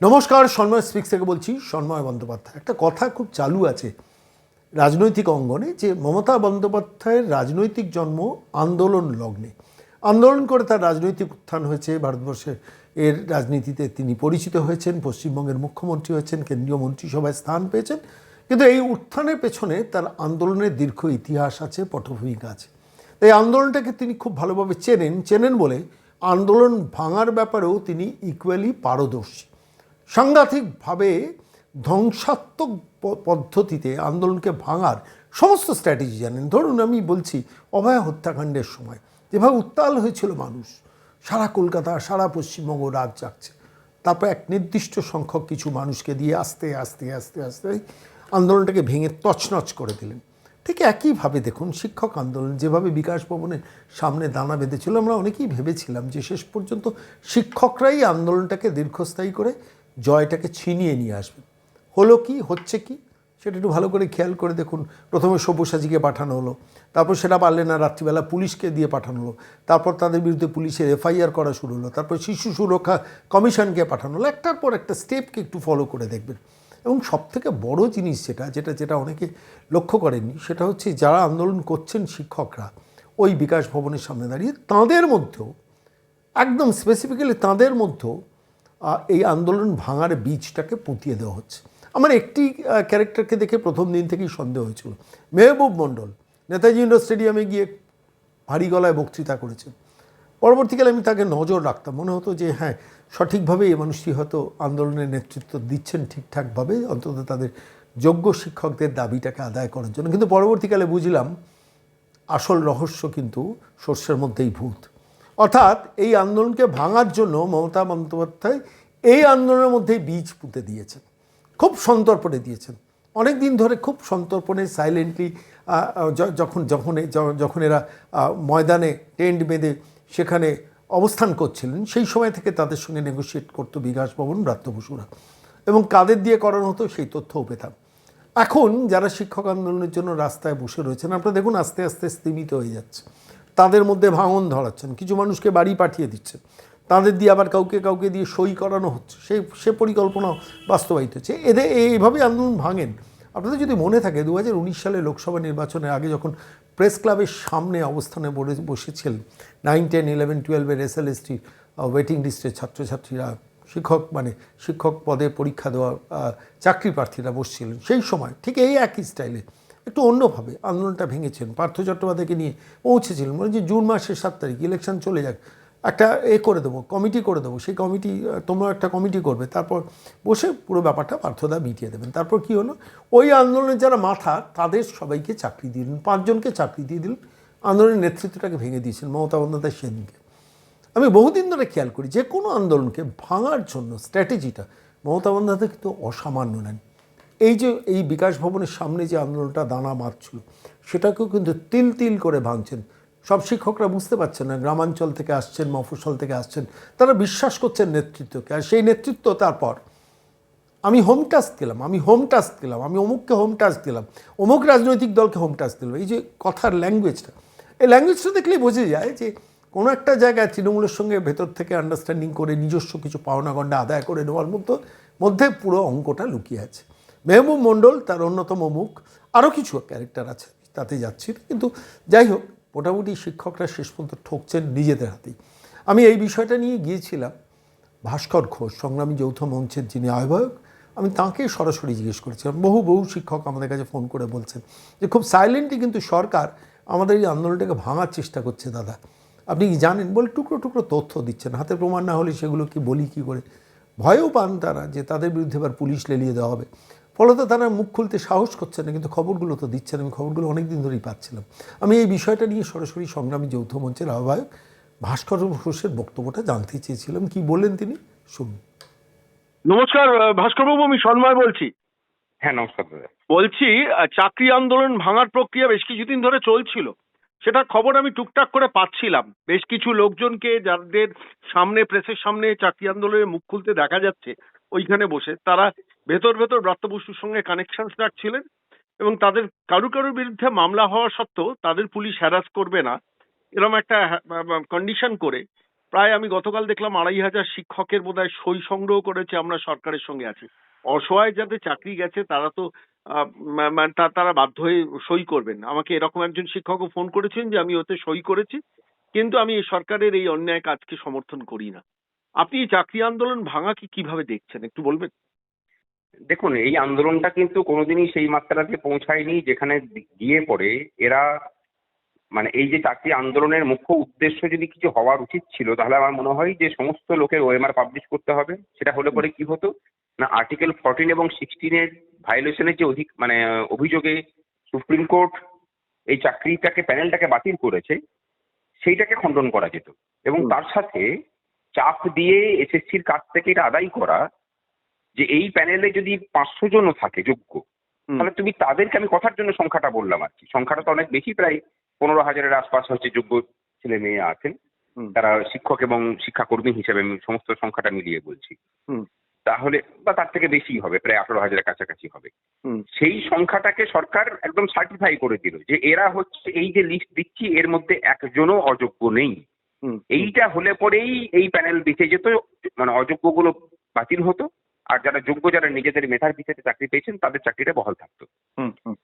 নমস্কার, সন্ময় স্পিক্স থেকে বলছি সন্ময় বন্দ্যোপাধ্যায়। একটা কথা খুব চালু আছে রাজনৈতিক অঙ্গনে যে মমতা বন্দ্যোপাধ্যায়ের রাজনৈতিক জন্ম আন্দোলন লগ্নে। আন্দোলন করে তার রাজনৈতিক উত্থান হয়েছে, ভারতবর্ষে এর রাজনীতিতে তিনি পরিচিত হয়েছেন, পশ্চিমবঙ্গের মুখ্যমন্ত্রী হয়েছেন, কেন্দ্রীয় মন্ত্রিসভায় স্থান পেয়েছেন। কিন্তু এই উত্থানের পেছনে তার আন্দোলনের দীর্ঘ ইতিহাস আছে, পটভূমিকা আছে। এই আন্দোলনটাকে তিনি খুব ভালোভাবে চেনেন চেনেন বলে আন্দোলন ভাঙার ব্যাপারেও তিনি ইকুয়ালি পারদর্শী। সাংঘাতিকভাবে ধ্বংসাত্মক পদ্ধতিতে আন্দোলনকে ভাঙার সমস্ত স্ট্র্যাটেজি জানেন। ধরুন আমি বলছি, অভয়া হত্যাকাণ্ডের সময় যেভাবে উত্তাল হয়েছিল মানুষ, সারা কলকাতা, সারা পশ্চিমবঙ্গ রাগ জাগছে। তারপর এক নির্দিষ্ট সংখ্যক কিছু মানুষকে দিয়ে আস্তে আস্তে আস্তে আস্তে আন্দোলনটাকে ভেঙে তছনছ করে দিলেন। ঠিক একইভাবে দেখুন, শিক্ষক আন্দোলন যেভাবে বিকাশ ভবনের সামনে দানা বেঁধেছিল, আমরা অনেকেই ভেবেছিলাম যে শেষ পর্যন্ত শিক্ষকরাই আন্দোলনটাকে দীর্ঘস্থায়ী করে জয়টাকে ছিনিয়ে নিয়ে আসবে। হলো কি? হচ্ছে কি? সেটা একটু ভালো করে খেয়াল করে দেখুন। প্রথমে সব্যসাচীকে পাঠানো হলো। তারপর সেটা পারলে না, রাত্রিবেলা পুলিশকে দিয়ে পাঠানো হলো। তারপর তাদের বিরুদ্ধে পুলিশের এফআইআর করা শুরু হলো। তারপর শিশু সুরক্ষা কমিশনকে পাঠানো হলো। একটার পর একটা স্টেপকে একটু ফলো করে দেখবেন। এবং সবথেকে বড় জিনিস যেটা যেটা যেটা অনেকে লক্ষ্য করেননি, সেটা হচ্ছে যারা আন্দোলন করছেন শিক্ষকরা, ওই বিকাশ ভবনের সামনে দাঁড়িয়ে, তাঁদের মধ্যেও, একদম স্পেসিফিক্যালি তাঁদের মধ্যেও এই আন্দোলন ভাঙার বীজটাকে পুঁতিয়ে দেওয়া হচ্ছে। আমার একটি ক্যারেক্টারকে দেখে প্রথম দিন থেকেই সন্দেহ হয়েছিল। মেহবুব মণ্ডল, নেতাজি ইন্ডোর স্টেডিয়ামে গিয়ে ভারী গলায় বক্তৃতা করেছেন। পরবর্তীকালে আমি তাকে নজর রাখতাম। মনে হতো যে হ্যাঁ সঠিকভাবে এই মানুষটি হয়তো আন্দোলনের নেতৃত্ব দিচ্ছেন ঠিকঠাকভাবে, অন্তত তাদের যোগ্য শিক্ষকদের দাবিটাকে আদায় করার জন্য। কিন্তু পরবর্তীকালে বুঝলাম, আসল রহস্য কিন্তু শস্যের মধ্যেই ভূত। অর্থাৎ এই আন্দোলনকে ভাঙার জন্য মমতা বন্দ্যোপাধ্যায় এই আন্দোলনের মধ্যেই বীজ পুঁতে দিয়েছেন, খুব সন্তর্পণে দিয়েছেন। অনেক দিন ধরে খুব সন্তর্পণে সাইলেন্টলি যখন যখন যখন এরা ময়দানে টেন্ট বেঁধে সেখানে অবস্থান করছিলেন, সেই সময় থেকে তাদের সঙ্গে নেগোশিয়েট করতো বিকাশ ভবন, ব্রাত্য এবং কাদের দিয়ে করানো হতো সেই তথ্যও পেতাম। এখন যারা শিক্ষক আন্দোলনের জন্য রাস্তায় বসে রয়েছেন, আপনারা দেখুন আস্তে আস্তে স্তীমিত হয়ে যাচ্ছে। তাদের মধ্যে ভাঙন ধরাচ্ছেন। কিছু মানুষকে বাড়ি পাঠিয়ে দিচ্ছেন তাদের দিয়ে আবার কাউকে কাউকে দিয়ে সই করানো হচ্ছে। সেই, সে পরিকল্পনা বাস্তবায়িত হচ্ছে। এদের এইভাবে আন্দোলন ভাঙেন। আপনাদের যদি মনে থাকে দু হাজার উনিশ সালে লোকসভা নির্বাচনের আগে যখন প্রেস ক্লাবের সামনে অবস্থানে বসেছিলেন নাইন, টেন, ইলেভেন টুয়েলভের S L S T waiting লিস্টের ছাত্রছাত্রীরা, শিক্ষক মানে শিক্ষক পদে পরীক্ষা দেওয়া চাকরি প্রার্থীরা বসছিলেন। সেই সময়, ঠিক এই একই স্টাইলে একটু অন্যভাবে আন্দোলনটা ভেঙেছেন। পার্থ চট্টোপাধ্যায়কে নিয়ে পৌঁছেছিলেন। মানে যে জুন মাসের সাত তারিখ ইলেকশন চলে যাক। একটা এ করে দেবো কমিটি করে দেবো। সেই কমিটি তোমরা একটা কমিটি করবে। তারপর বসে পুরো ব্যাপারটা পার্থদা মিটিয়ে দেবেন। তারপর কি হলো? ওই আন্দোলনের যারা মাথা, তাদের সবাইকে চাকরি দিলেন। পাঁচজনকে চাকরি দিয়ে দিলেন। আন্দোলনের নেতৃত্বটাকে ভেঙে দিয়েছেন মমতা বন্দ্যোপাধ্যায় সেদিনকে। আমি বহুদিন ধরে খেয়াল করি, যে কোনো আন্দোলনকে ভাঙার জন্য স্ট্র্যাটেজিটা মমতা বন্দ্যোপাধ্যায় কিন্তু অসামান্য নেন। এই যে এই বিকাশ ভবনের সামনে যে আন্দোলনটা দানা বাঁধছিল সেটাকেও কিন্তু তিল তিল করে ভাঙছেন। সব শিক্ষকরা বুঝতে পারছেন না, গ্রামাঞ্চল থেকে আসছেন, মফস্বল থেকে আসছেন, তারা বিশ্বাস করছেন নেতৃত্বকে, আর সেই নেতৃত্ব তারপর। আমি হোম টাস্ক দিলাম, আমি হোম টাস্ক দিলাম, আমি অমুককে হোম টাস্ক দিলাম, অমুক রাজনৈতিক দলকে হোম টাস্ক দিলাম। এই যে কথার ল্যাঙ্গুয়েজটা এই ল্যাঙ্গুয়েজটা দেখলেই বোঝা যায় যে কোনো একটা জায়গায় তৃণমূলের সঙ্গে ভেতর থেকে আন্ডারস্ট্যান্ডিং করে নিজস্ব কিছু পাওনা গণ্ডা আদায় করে নেওয়ার মতো, মধ্যে পুরো অঙ্কটা লুকিয়ে আছে। মেহবুব মণ্ডল তার অন্যতম মুখ। আরও কিছু ক্যারেক্টার আছে তাতে যাচ্ছি। কিন্তু যাই হোক, মোটামুটি শিক্ষকরা শেষ পর্যন্ত ঠকছেন নিজেদের হাতেই। আমি এই বিষয়টা নিয়ে গিয়েছিলাম ভাস্কর ঘোষ, সংগ্রামী যৌথ মঞ্চের যিনি আহ্বায়ক। আমি তাঁকে সরাসরি জিজ্ঞেস করেছিলাম, বহু বহু শিক্ষক আমাদের কাছে ফোন করে বলছেন যে, খুব সাইলেন্টলি কিন্তু সরকার আমাদের এই আন্দোলনটাকে ভাঙার চেষ্টা করছে দাদা। আপনি কি জানেন? বলে টুকরো টুকরো তথ্য দিচ্ছেন। হাতে প্রমাণ না হলে সেগুলো কি বলি, কি করে? ভয়ও পান তারা যে তাদের বিরুদ্ধে এবার পুলিশ লেলিয়ে দেওয়া হবে। ফলত তারা মুখ খুলতে সাহস করছে না কিন্তু খবরগুলো তো দিচ্ছেন আমি খবরগুলো অনেক দিন ধরেই পাচ্ছিলাম। আমি এই বিষয়টা নিয়ে সরাসরি সংগ্রামী যৌথ মঞ্চের আহ্বায়ক ভাস্কর ঘোষের বক্তব্যটা জানতে চেয়েছিলাম। কি বললেন তিনি? শুনুন। নমস্কার ভাস্করবাবু আমি সন্ময় বলছি। হ্যাঁ নমস্কার দাদা। বলছি চাকরি আন্দোলন ভাঙার প্রক্রিয়া বেশ কিছুদিন ধরে চলছিল। সেটা খবর আমি টুকটাক করে পাচ্ছিলাম। বেশ কিছু লোকজনকে যাদের সামনে প্রেসের সামনে চাকরি আন্দোলনে মুখ খুলতে দেখা যাচ্ছে ওইখানে বসে। তারা ভেতর ভেতর ব্রাত্য বসুর সঙ্গে কানেকশন রাখছিলেন এবং তাদের কারু কারুর বিরুদ্ধে মামলা হওয়া সত্ত্বেও তাদের পুলিশ হ্যারাস করবে না। এরকম একটা কন্ডিশন করে প্রায় আমি গতকাল দেখলাম আড়াই হাজার শিক্ষকের বোধহয় সই সংগ্রহ করেছে আমরা সরকারের সঙ্গে আছি। অসহায় যাদের চাকরি গেছে তারা তো আহ, মা- মা- তারা বাধ্য হয়ে সই করবেন। আমাকে এরকম একজন শিক্ষকও ফোন করেছেন যে আমি ওতে সই করেছি কিন্তু আমি সরকারের এই অন্যায় কাজকে সমর্থন করি না। আপনি এই চাকরি আন্দোলন ভাঙাকে কীভাবে দেখছেন? একটু বলবেন। দেখুন এই আন্দোলনটা কিন্তু কোনোদিনই সেই মাত্রাতে পৌঁছায়নি যেখানে গিয়ে পড়ে এরা মানে এই যে চাকরি আন্দোলনের মুখ্য উদ্দেশ্য যদি কিছু হওয়ার উচিত ছিল তাহলে আমার মনে হয় যে সমস্ত লোকের ওএমআর পাবলিশ করতে হবে। সেটা হলে পরে কি হতো? না আর্টিকেল ফোরটিন এবং সিক্সটিনের ভায়োলেশনের যে অধিক মানে অভিযোগে সুপ্রিম কোর্ট এই চাকরিটাকে প্যানেলটাকে বাতিল করেছে সেইটাকে খণ্ডন করা যেত। এবং তার সাথে চাপ দিয়ে এসএসসির কাছ থেকে এটা আদায় করা যে এই প্যানেলে যদি পাঁচশো জনও থাকে যোগ্য তাহলে তুমি তাদেরকে আমি কথার জন্য সংখ্যাটা বললাম আর কি। সংখ্যাটা তো অনেক বেশি প্রায় পনেরো হাজারের আশপাশ হচ্ছে যোগ্য ছেলে মেয়ে আছেন। তারা শিক্ষক এবং শিক্ষাকর্মী হিসেবে আমি সমস্ত সংখ্যাটা মিলিয়ে বলছি। হুম, তাহলে বা তার থেকে বেশি হবে প্রায় আঠারো হাজারের কাছাকাছি হবে। সেই সংখ্যাটাকে সরকার একদম সার্টিফাই করে দিল যে এরা হচ্ছে এই যে লিস্ট দিচ্ছি এর মধ্যে একজনও অযোগ্য নেই। এইটা হলে পরেই এই প্যানেল বেঁচে যেত মানে অযোগ্যগুলো বাতিল হতো। আর যারা যোগ্য যারা নিজেদের মেধার ভিত্তিতে চাকরি পেয়েছেন তাদের চাকরিটা বহাল থাকতো।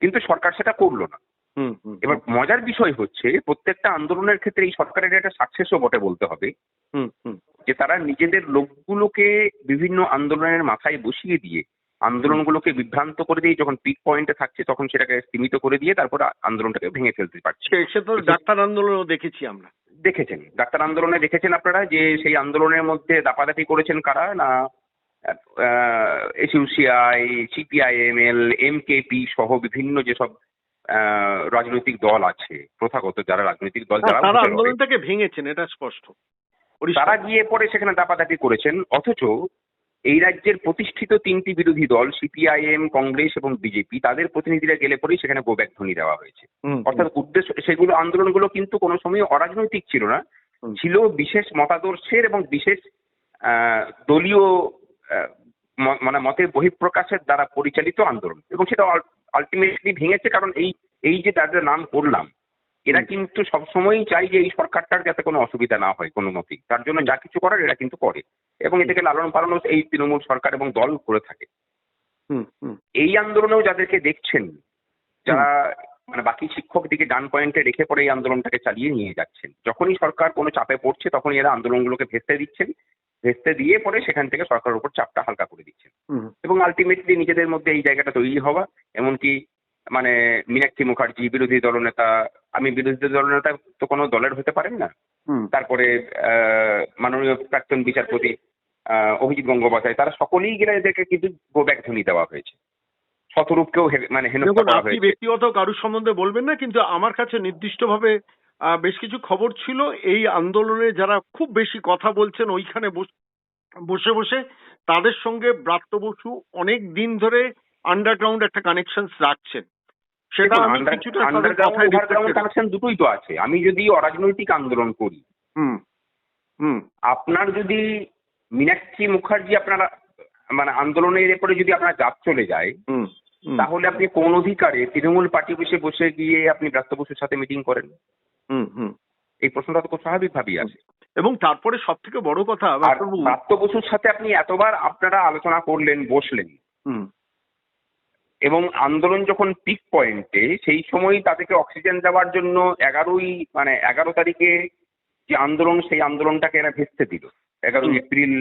কিন্তু সরকার সেটা করল না। এবার মজার বিষয় হচ্ছে প্রত্যেকটা আন্দোলনের ক্ষেত্রে এই সরকারের একটা সাকসেসও বটে বলতে হবে। যে তারা নিজেদের লোকগুলোকে বিভিন্ন আন্দোলনের মাথায় বসিয়ে দিয়ে আন্দোলনগুলোকে বিভ্রান্ত করে দিয়ে যখন পিক পয়েন্টে থাকছে তখন সেটাকে সীমিত করে দিয়ে তারপর আন্দোলনটাকে ভেঙে ফেলতে পারছে। সে তো ডাক্তার আন্দোলনও দেখেছি আমরা। দেখেছেন ডাক্তার আন্দোলনে দেখেছেন আপনারা যে সেই আন্দোলনের মধ্যে দাপাদাপি করেছেন কারা না এসইউসিআই সিপিআইএমএল পি সহ বিভিন্ন যেসব রাজনৈতিক দল আছে প্রথাগত যারা রাজনৈতিক দল যারা আন্দোলনটাকে ভেঙেছেন এটা স্পষ্ট। তারা গিয়ে পরে সেখানে দাপাদাপি করেছেন অথচ এই রাজ্যের প্রতিষ্ঠিত তিনটি বিরোধী দল সিপিআইএম কংগ্রেস এবং বিজেপি তাদের প্রতিনিধিরা গেলে পরেই সেখানে গোব্যাক ধ্বনি দেওয়া হয়েছে। অর্থাৎ উদ্দেশ্য সেগুলো আন্দোলনগুলো কিন্তু কোনো সময় অরাজনৈতিক ছিল না। ছিল বিশেষ মতাদর্শের এবং বিশেষ আহ, দলীয় মানে মতের বহিঃপ্রকাশের দ্বারা পরিচালিত আন্দোলন। এবং সেটা আলটিমেটলি ভেঙেছে কারণ এই এই যে তাদের নাম করলাম এরা। কিন্তু সবসময়ই চাই যে এই সরকারটার যাতে কোনো অসুবিধা না হয় কোনো মতেই। তার জন্য যা কিছু করার এরা কিন্তু করে। এবং এটাকে লালন পালনও এই তৃণমূল সরকার এবং দল করে থাকে। হুম, হুম, এই আন্দোলনেও যাদেরকে দেখছেন যারা মানে বাকি শিক্ষক দিকে ডান পয়েন্টে রেখে পরে এই আন্দোলনটাকে চালিয়ে নিয়ে যাচ্ছেন। যখনই সরকার কোনো চাপে পড়ছে তখনই এরা আন্দোলনগুলোকে ভেস্তে দিচ্ছেন। ভেস্তে দিয়ে পরে সেখান থেকে সরকারের উপর চাপটা হালকা করে দিচ্ছেন। এবং আলটিমেটলি নিজেদের মধ্যে এই জায়গাটা তৈরি হওয়া এমনকি মানে মীনাক্ষী মুখার্জি বিরোধী দলনেতা আমি বিরোধী দলনেতা তো কোনো দলের হতে পারেন না। তারপরে আহ, মাননীয় প্রাক্তন বিচারপতি অভিজিৎ গঙ্গোপাধ্যায় তারা সকলেই গেলে এদেরকে কিন্তু গোব্যাক ধ্বনি দেওয়া হয়েছে। শতরূপকেও মানে আপনি ব্যক্তিগত কারুর সম্বন্ধে বলবেন না কিন্তু আমার কাছে নির্দিষ্টভাবে আহ, বেশ কিছু খবর ছিল। এই আন্দোলনে যারা খুব বেশি কথা বলছেন ওইখানে বস- বসে বসে তাদের সঙ্গে ব্রাত্য বসু অনেক দিন ধরে আন্ডারগ্রাউন্ড একটা কানেকশন রাখছেন। সেটা আমি কিছুটা তাদের আন্ডারগ্রাউন্ড ওভারগ্রাউন্ড কানেকশন দুটোই তো আছে। আমি যদি অরাজনৈতিক আন্দোলন করি হুম হুম। আপনার যদি মীনাক্ষী মুখার্জি আপনার মানে আন্দোলনের এরপরে যদি আপনার জাত চলে যায় তাহলে আপনি কোন অধিকারে তৃণমূল পার্টি বসে বসে গিয়ে আপনি ব্রাত্য বসুর সাথে মিটিং করেন? হুম হুম। এই প্রশ্নটা তো খুব স্বাভাবিকভাবেই আছে। এবং তারপরে সব থেকে বড় কথা ব্রাত্য বসুর সাথে আপনি এতবার আপনারা আলোচনা করলেন বসলেন। হুম। এবং আন্দোলন যখন পিক পয়েন্টে সেই সময় তাদেরকে অক্সিজেন দেওয়ার জন্য এগারোই মানে এগারো তারিখে যে আন্দোলন সেই আন্দোলনটাকে এরা ভেস্তে দিল। এগারো এপ্রিল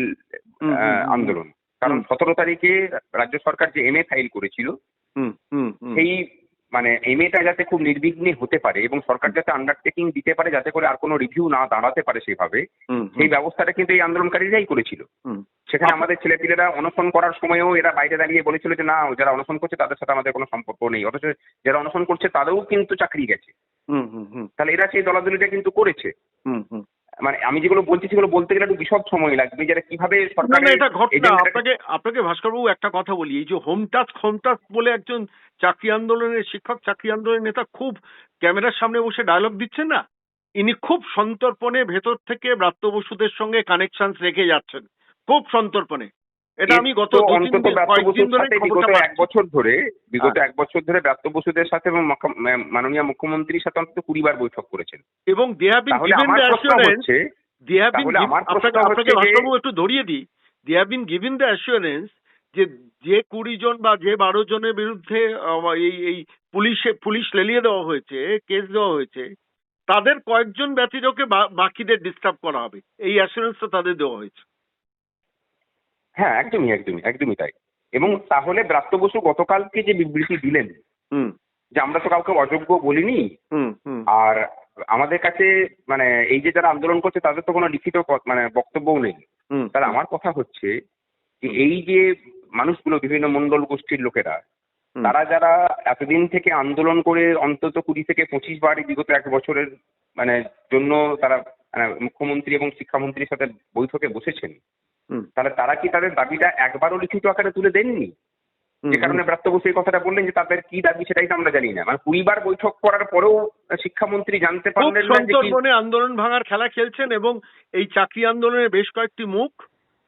আন্দোলন। কারণ সতেরো তারিখে রাজ্য সরকার যে এমএ ফাইল করেছিল হুম হুম হুম। সেই মানে এমএটা যাতে খুব নির্বিঘ্নে হতে পারে এবং সরকার যাতে আন্ডারটেকিং দিতে পারে যাতে করে আর কোনো রিভিউ না দাঁড়াতে পারে সেভাবে সেই ব্যবস্থাটা কিন্তু এই আন্দোলনকারীরাই করেছিল। সেখানে আমাদের ছেলেপিলেরা অনশন করার সময়ও এরা বাইরে দাঁড়িয়ে বলেছিল যে না যারা অনশন করছে তাদের সাথে আমাদের কোনো সম্পর্ক নেই। অথচ যারা অনশন করছে তাদেরও কিন্তু চাকরি গেছে। হুম হুম হুম। তাহলে এরা সেই দলাদলিটা কিন্তু করেছে। হুম হুম। মানে আমি যেগুলো বলছি সেগুলো বলতে গেলে একটু বিশদ সময় লাগবে যেটা কীভাবে সরকার এটা ঘটনা। আপনাকে আপনাকে ভাস্করবাবু একটা কথা বলি। এই যে হোম টাচ হোম টাচ বলে একজন চাকরি আন্দোলনের শিক্ষক চাকরি আন্দোলনের নেতা খুব ক্যামেরার সামনে বসে ডায়লগ দিচ্ছেন না? ইনি খুব সন্তর্পণে ভেতর থেকে ব্রাত্য বসুদের সঙ্গে কানেকশন রেখে যাচ্ছেন। খুব সন্তর্পণে। এটা আমি গত অন্তত দিন বসুর সাথে বিগত এক বছর ধরে বিগত হ্যাঁ। এক বছর ধরে বসুদের সাথে এবং মাননীয় মুখ্যমন্ত্রীর সাথে অন্তত কুড়ি বার বৈঠক করেছেন। এবং they have been given the প্রশ্ন দে হ্যাভ বিন তাহলে আমার প্রশ্ন আপনাকে আপনাকে যে- ভাস্করবাবু একটু ধরিয়ে দিই। They have been given the যে যে কুড়ি জন বা যে বারো জনের বিরুদ্ধে এই এই পুলিশে পুলিশ লেলিয়ে দেওয়া হয়েছে কেস দেওয়া হয়েছে তাদের কয়েকজন ব্যতিরকে বাকিদের ডিস্টার্ব করা হবে। এই অ্যাসুরেন্সটা তাদের দেওয়া হয়েছে। হ্যাঁ একদমই একদমই একদমই তাই। এবং তাহলে ব্রাত্য বসু গতকালকে যে বিবৃতি দিলেন হুম। যে আমরা তো কাউকে অযোগ্য বলিনি আর আমাদের কাছে মানে এই যে যারা আন্দোলন করছে তাদের তো কোনো লিখিত মানে বক্তব্যও নেই। তাহলে আমার কথা হচ্ছে যে এই যে মানুষগুলো বিভিন্ন মন্ডল গোষ্ঠীর লোকেরা তারা যারা এতদিন থেকে আন্দোলন করে অন্তত কুড়ি থেকে পঁচিশ বার বিগত এক বছরের মানে জন্য তারা মানে মুখ্যমন্ত্রী এবং শিক্ষামন্ত্রীর সাথে বৈঠকে বসেছেন তাহলে তারা কি তাদের দাবিটা একবারও লিখিত আকারে তুলে দেননি? যে কারণে ব্রাত্য বসু এই কথাটা বললেন যে তাদের কি দাবি সেটাই তো আমরা জানি না। মানে কুড়িবার বৈঠক করার পরেও শিক্ষামন্ত্রী জানতে পারলেন না যে আন্দোলন ভাঙার খেলা খেলছেন এবং এই চাকরি আন্দোলনের বেশ কয়েকটি মুখ।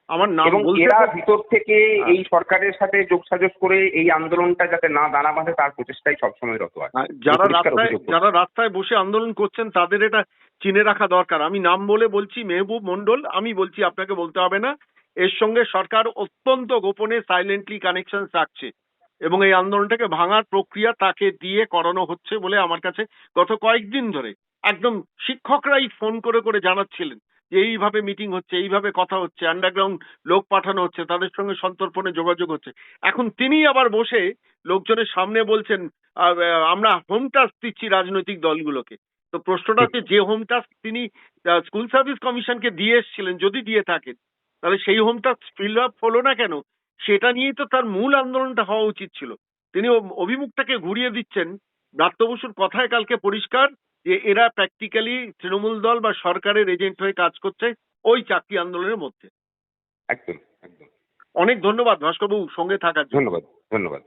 আমার নাম এবং এরা ভিতর থেকে হ্যাঁ। এই সরকারের সাথে যোগসাজশ করে এই আন্দোলনটা যাতে না দানা বাঁধে তার প্রচেষ্টাই সবসময় রত আছে যারা রাস্তায় যারা রাস্তায় বসে আন্দোলন করছেন তাদের এটা চিনে রাখা দরকার। আমি নাম বলে বলছি মেহবুব মন্ডল আমি বলছি আপনাকে বলতে হবে না। এর সঙ্গে সরকার অত্যন্ত গোপনে সাইলেন্টলি কানেকশন রাখছে এবং এই আন্দোলনটাকে ভাঙার প্রক্রিয়া তাকে দিয়ে করানো হচ্ছে বলে আমার কাছে গত কয়েকদিন ধরে একদম শিক্ষকরাই ফোন করে করে জানাচ্ছিলেন যে এইভাবে মিটিং হচ্ছে, এইভাবে কথা হচ্ছে আন্ডারগ্রাউন্ড লোক পাঠানো হচ্ছে, তাদের সঙ্গে সন্তর্পণে যোগাযোগ হচ্ছে। এখন তিনি আবার বসে লোকজনের সামনে বলছেন আমরা হোম টাস্ক দিচ্ছি রাজনৈতিক দলগুলোকে। তো প্রশ্নটা হচ্ছে যে হোম টাস্ক তিনি স্কুল সার্ভিস কমিশনকে দিয়ে এসেছিলেন, যদি দিয়ে থাকেন তাহলে সেই হোমটা ফিল আপ হলো না কেন? সেটা নিয়েই তো তার মূল আন্দোলনটা হওয়া উচিত ছিল। তিনি অভিমুখটাকে ঘুরিয়ে দিচ্ছেন। ব্রাত্য বসুর কথায় কালকে পরিষ্কার যে এরা প্র্যাকটিক্যালি তৃণমূল দল বা সরকারের এজেন্ট হয়ে কাজ করছে ওই চাকরি আন্দোলনের মধ্যে। একদম একদম। অনেক ধন্যবাদ ভাস্করবাবু সঙ্গে থাকার জন্য। ধন্যবাদ ধন্যবাদ।